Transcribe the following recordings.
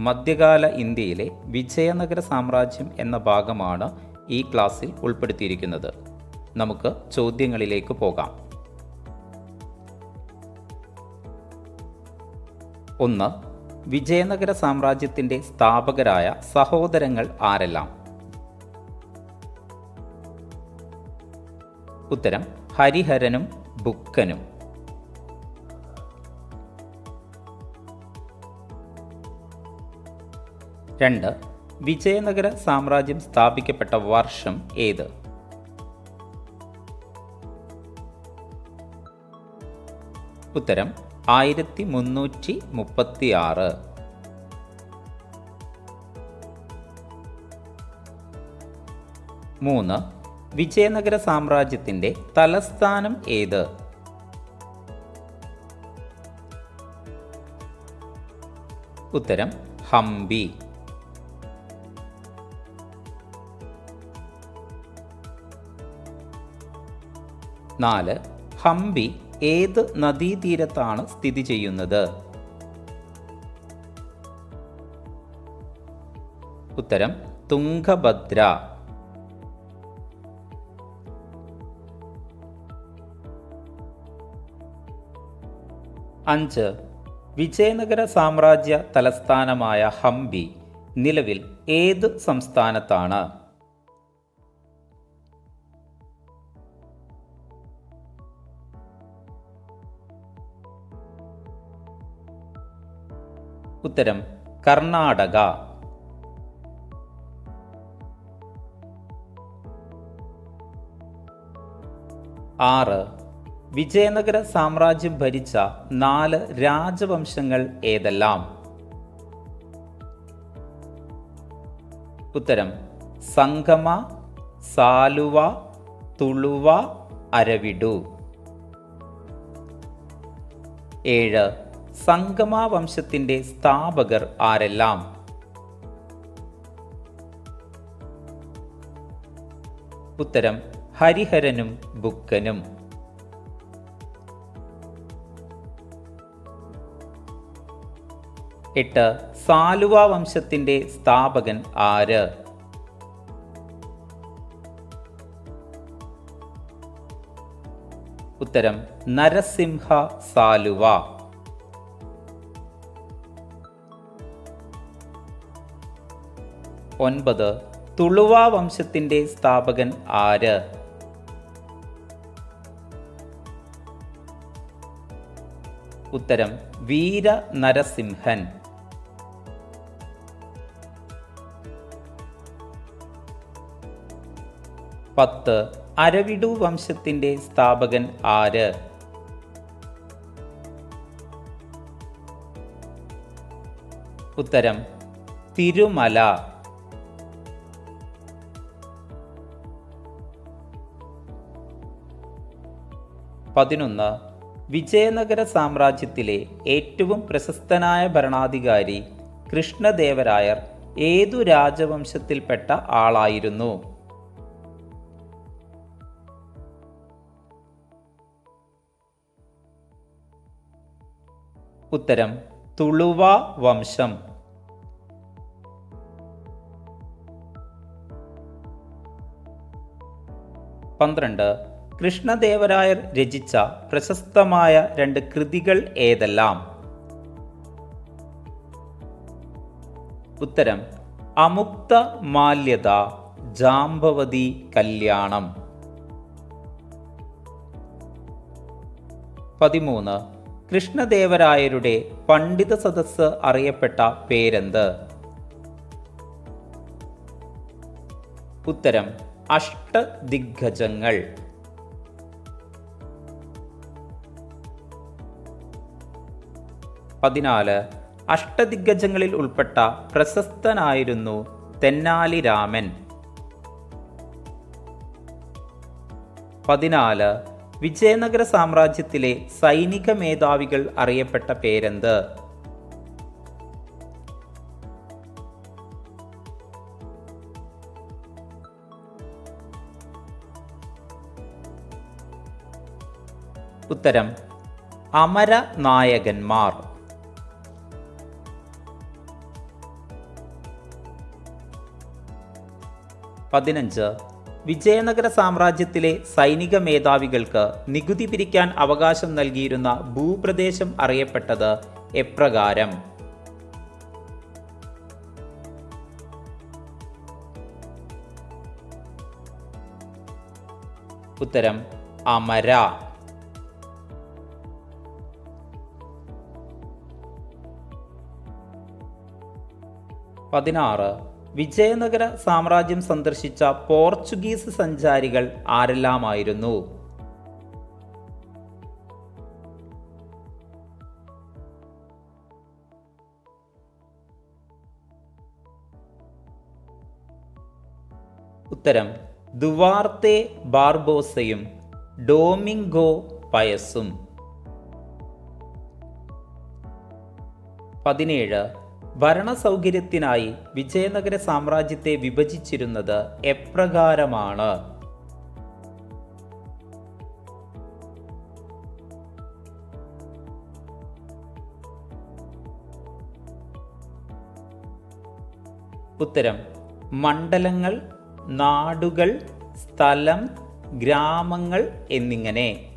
മധ്യകാല ഇന്ത്യയിലെ വിജയനഗര സാമ്രാജ്യം എന്ന ഭാഗമാണ് ഈ ക്ലാസ്സിൽ ഉൾപ്പെടുത്തിയിരിക്കുന്നത്. നമുക്ക് ചോദ്യങ്ങളിലേക്ക് പോകാം. ഒന്ന് വിജയനഗര സാമ്രാജ്യത്തിന്റെ സ്ഥാപകരായ സഹോദരങ്ങൾ ആരെല്ലാം? ഉത്തരം ഹരിഹരനും ബുക്കനും. രണ്ട്. വിജയനഗര സാമ്രാജ്യം സ്ഥാപിക്കപ്പെട്ട വർഷം ഏത്? ഉത്തരം ആയിരത്തി മുന്നൂറ്റി മുപ്പത്തി ആറ് മൂന്ന്. വിജയനഗര സാമ്രാജ്യത്തിന്റെ തലസ്ഥാനം ഏത്? ഉത്തരം ഹംപി. നാല് ഹംപി ഏത് നദീതീരത്താണ് സ്ഥിതി ചെയ്യുന്നത്? ഉത്തരം തുംഗഭദ്ര. അഞ്ച് വിജയനഗര സാമ്രാജ്യ തലസ്ഥാനമായ ഹംപി നിലവിൽ ഏത് സംസ്ഥാനത്താണ്? ഉത്തരം കർണാടക. ആറ് വിജയനഗര സാമ്രാജ്യം ഭരിച്ച നാല് രാജവംശങ്ങൾ ഏതെല്ലാം? ഉത്തരം സംഗമ സാലുവ തുളുവ അരവിടു. ഏഴ് സംഗമ വംശത്തിന്റെ സ്ഥാപകർ ആരെല്ലാം? ഉത്തരം ഹരിഹരനും ബുക്കനും. എട്ട് സാലുവ വംശത്തിന്റെ സ്ഥാപകൻ ആര്? ഉത്തരം നരസിംഹ സാലുവ. ഒൻപത് തുളുവ വംശത്തിന്റെ സ്ഥാപകൻ ആര്? ഉത്തരം വീര നരസിംഹൻ പത്ത് അരവിടു വംശത്തിന്റെ സ്ഥാപകൻ ആര്? ഉത്തരം തിരുമല. പതിനൊന്ന് വിജയനഗര സാമ്രാജ്യത്തിലെ ഏറ്റവും പ്രശസ്തനായ ഭരണാധികാരി കൃഷ്ണദേവരായർ ഏതു രാജവംശത്തിൽപ്പെട്ട ആളായിരുന്നു? ഉത്തരം തുളുവ വംശം. പന്ത്രണ്ട് കൃഷ്ണദേവരായർ രചിച്ച പ്രശസ്തമായ രണ്ട് കൃതികൾ ഏതെല്ലാം? ഉത്തരം അമുക്ത മാല്യത ജാംബവതി കല്യാണം. പതിമൂന്ന് കൃഷ്ണദേവരായരുടെ പണ്ഡിത സദസ്സ് അറിയപ്പെട്ട പേരെന്ത്? ഉത്തരം അഷ്ടദിഗ്ഗജങ്ങൾ. പതിനാല് അഷ്ടദിഗ്ഗജങ്ങളിൽ ഉൾപ്പെട്ട പ്രശസ്തനായിരുന്നു തെന്നാലി രാമൻ. പതിനാല് വിജയനഗര സാമ്രാജ്യത്തിലെ സൈനിക മേധാവികൾ അറിയപ്പെട്ട പേരെന്ത്? ഉത്തരം അമര പതിനഞ്ച്. വിജയനഗര സാമ്രാജ്യത്തിലെ സൈനിക മേധാവികൾക്ക് നികുതി പിരിക്കാൻ അവകാശം നൽകിയിരുന്ന ഭൂപ്രദേശം അറിയപ്പെട്ടത് എപ്രകാരം? ഉത്തരം അമര. പതിനാറ്. വിജയനഗര സാമ്രാജ്യം സന്ദർശിച്ച പോർച്ചുഗീസ് സഞ്ചാരികൾ ആരെല്ലാമായിരുന്നു? ഉത്തരം ദുവാർത്തെ ബാർബോസയും ഡോമിംഗോ പയസും. പതിനേഴ് ഭരണസൗകര്യത്തിനായി വിജയനഗര സാമ്രാജ്യത്തെ വിഭജിച്ചിരുന്നത് എപ്രകാരമാണ്? ഉത്തരം മണ്ഡലങ്ങൾ നാടുകൾ സ്ഥലം ഗ്രാമങ്ങൾ എന്നിങ്ങനെ.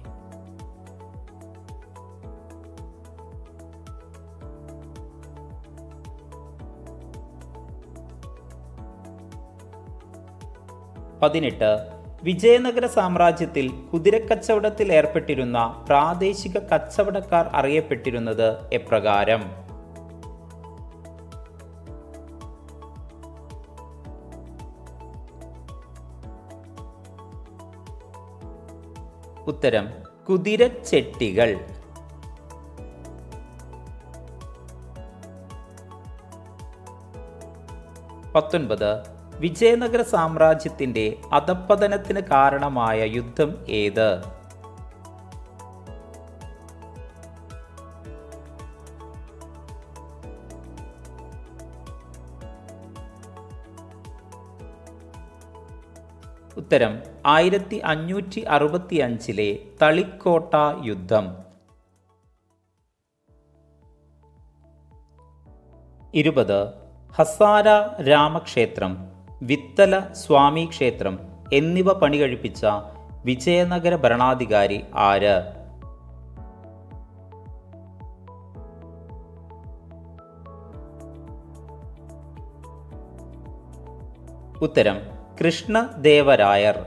പതിനെട്ട് വിജയനഗര സാമ്രാജ്യത്തിൽ കുതിരക്കച്ചവടത്തിൽ ഏർപ്പെട്ടിരുന്ന പ്രാദേശിക കച്ചവടക്കാർ അറിയപ്പെട്ടിരുന്നത് എപ്രകാരം? ഉത്തരം കുതിരച്ചെട്ടികൾ. പത്തൊൻപത് വിജയനഗര സാമ്രാജ്യത്തിന്റെ അധപ്പതനത്തിന് കാരണമായ യുദ്ധം ഏത്? ഉത്തരം ആയിരത്തി അഞ്ഞൂറ്റി അറുപത്തി അഞ്ചിലെ തളിക്കോട്ട യുദ്ധം. ഇരുപത് ഹസാര രാമക്ഷേത്രം. വിത്തല സ്വാമി ക്ഷേത്രം എന്നിവ പണികഴിപ്പിച്ച വിജയനഗര ഭരണാധികാരി ആര്? ഉത്തരം കൃഷ്ണദേവരായർ.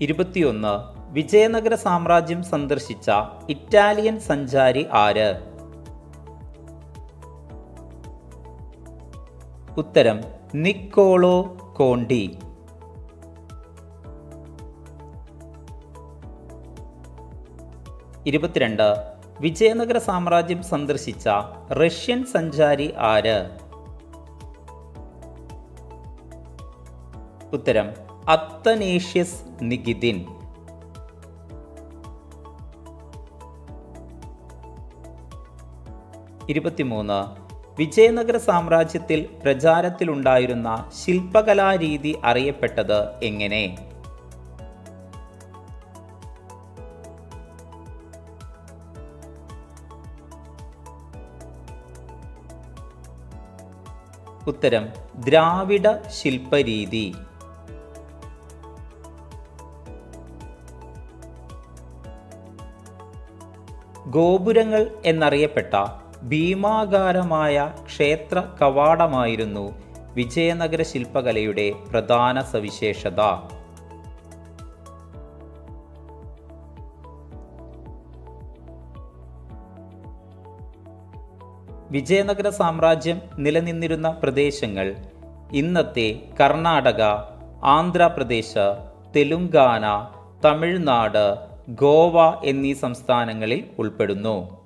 ഇരുപത്തിയൊന്ന് വിജയനഗര സാമ്രാജ്യം സന്ദർശിച്ച ഇറ്റാലിയൻ സഞ്ചാരി ആര്? ഉത്തരം നിക്കോളോ കോണ്ടി. ഇരുപത്തിരണ്ട് വിജയനഗര സാമ്രാജ്യം സന്ദർശിച്ച റഷ്യൻ സഞ്ചാരി ആര്? ഉത്തരം അത്തനേഷ്യസ് നികിതിൻ ഇരുപത്തിമൂന്ന് വിജയനഗര സാമ്രാജ്യത്തിൽ പ്രചാരത്തിലുണ്ടായിരുന്ന ശില്പകലാരീതി അറിയപ്പെട്ടത് എങ്ങനെ? ഉത്തരം ദ്രാവിഡ ശില്പരീതി. ഗോപുരങ്ങൾ എന്നറിയപ്പെട്ട ഭീമാകാരമായ ക്ഷേത്ര കവാടമായിരുന്നു വിജയനഗര ശില്പകലയുടെ പ്രധാന സവിശേഷത. വിജയനഗര സാമ്രാജ്യം നിലനിന്നിരുന്ന പ്രദേശങ്ങൾ ഇന്നത്തെ കർണാടക ആന്ധ്രാപ്രദേശ് തെലുങ്കാന തമിഴ്നാട് ഗോവ എന്നീ സംസ്ഥാനങ്ങളിൽ ഉൾപ്പെടുന്നു.